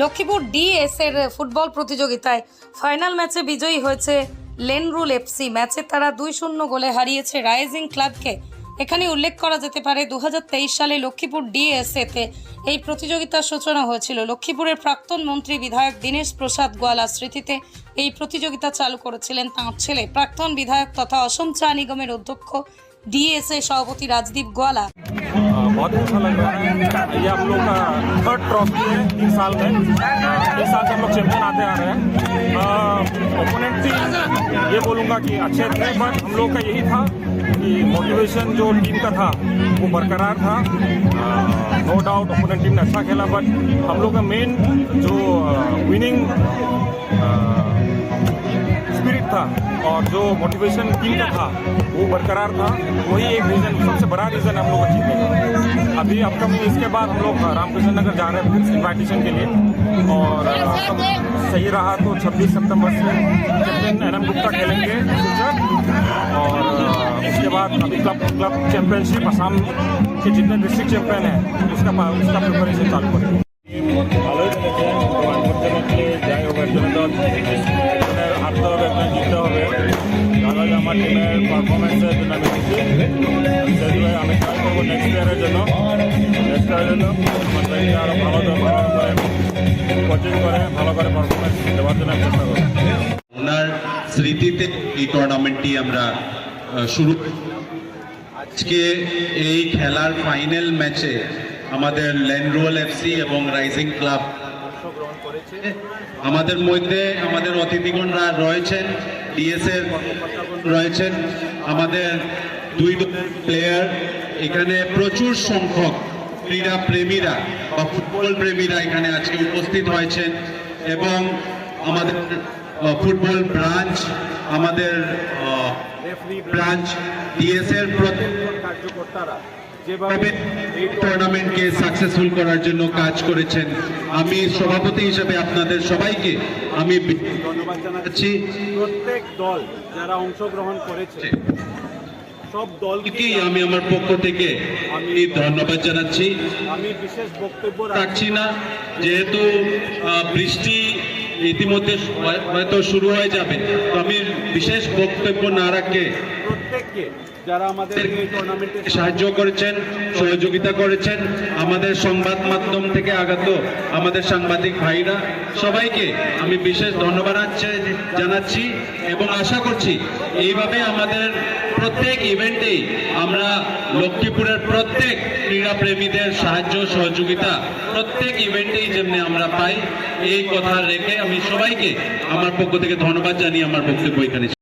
Lakshmipur DS এর football প্রতিযোগিতায় final ম্যাচে বিজয়ী হয়েছে লেনরুল এফসি। ম্যাচে তারা দুই শূন্য গোলে হারিয়েছে রাইজিং ক্লাবকে। এখানে উল্লেখ করা যেতে পারে দু হাজার তেইশ সালে লক্ষ্মীপুর ডিএসএতে এই প্রতিযোগিতার সূচনা হয়েছিল। লক্ষ্মীপুরের প্রাক্তন মন্ত্রী বিধায়ক দীনেশ প্রসাদ গোয়ালা স্মৃতিতে এই প্রতিযোগিতা চালু করেছিলেন তাঁর ছেলে। প্রাক্তন বিধায়ক তথা অসম চা নিগমের অধ্যক্ষ ডিএসএ সভাপতি রাজদীপ গোয়ালা। बहुत अच्छा लग रहा है। ये हम लोग का थर्ड ट्रॉफी है तीन साल में। इस साल से हम लोग चैंपियन आते आ रहे हैं। ओपोनेंट भी ये बोलूँगा कि अच्छे थे बट हम लोग का यही था कि मोटिवेशन जो टीम का था, वो बरकरार था। नो डाउट ओपोनेंट टीम ने अच्छा खेला बट हम लोग का मेन जो विनिंग था और जो मोटिवेशन टीम का था, वो बरकरार था। वही एक रीज़न सबसे बड़ा रीज़न हम लोग जीतने का अभी अपकमिंग इसके बाद हम लोग रामकृष्ण नगर जा रहे हैं इन्वाइटेशन के लिए। और सब सही रहा तो 26 सितंबर से एन एम गुप्ता खेलेंगे और उसके बाद अभी क्लब क्लब चैंपियनशिप असम के जितने डिस्ट्रिक्ट चैंपियन हैं, उसका उसका प्रिपरेशन चालू करेंगे। আমার টিমের পারফরমেন্সের জন্য আমি খুশি সেইভাবে আমি ট্রাই করব নেক্সট ইয়ারের জন্য। নেক্সট ইয়ারের জন্য আমার টিমকে আরও ভালো করে কোচিং করে ভালো করে পারফরমেন্স দেওয়ার জন্য চেষ্টা করব। ওনার স্মৃতিতে এই টুর্নামেন্টটি আমরা শুরু আজকে এই খেলার ফাইনাল ম্যাচে আমাদের ল্যান্ডরোয়াল এফসি এবং রাইজিং ক্লাব আমাদের মধ্যে আমাদের অতিথিগণরা রয়েছেন। ডিএস এর রয়েছেন আমাদের দুই প্লেয়ার এখানে প্রচুর সংখ্যক ক্রীড়া প্রেমীরা বা ফুটবল প্রেমীরা এখানে আজকে উপস্থিত হয়েছেন এবং আমাদের ফুটবল ব্রাঞ্চ আমাদের ব্রাঞ্চ ডিএস এর প্রত্যেক কার্যকর্তারা যেভাবে এই টুর্নামেন্টকে সাকসেসফুল করার জন্য কাজ করেছেন। আমি সভাপতি হিসেবে আপনাদের সবাইকে আমি জানাচ্ছি প্রত্যেক দল যারা অংশগ্রহণ করেছে সব দলকে আমি আমার পক্ষ থেকে আমি ধন্যবাদ জানাচ্ছি। আমি বিশেষ বক্তব্য রাখছি। না যেহেতু বৃষ্টি ইতিমধ্যে হয়- হয়তো শুরু হয়ে যাবে। তো আমি বিশেষ বক্তব্য না রাখে। প্রত্যেককে সাহায্য করেছেন, সহযোগিতা করেছেন, আমাদের সংবাদ মাধ্যম থেকে আগত আমাদের সাংবাদিক ভাইরা, সবাইকে আমি বিশেষ ধন্যবাদ জানাচ্ছি- এবং আশা করছি এইভাবে আমাদের প্রত্যেক ইভেন্টেই আমরা লক্ষ্মীপুরের প্রত্যেক ক্রীড়াপ্রেমীদের সাহায্য, সহযোগিতা প্রত্যেক ইভেন্টেই যেমনি আমরা পাই, এই কথা রেখে আমি সবাইকে আমার পক্ষ থেকে ধন্যবাদ জানিয়ে আমার বক্তব্য এখানে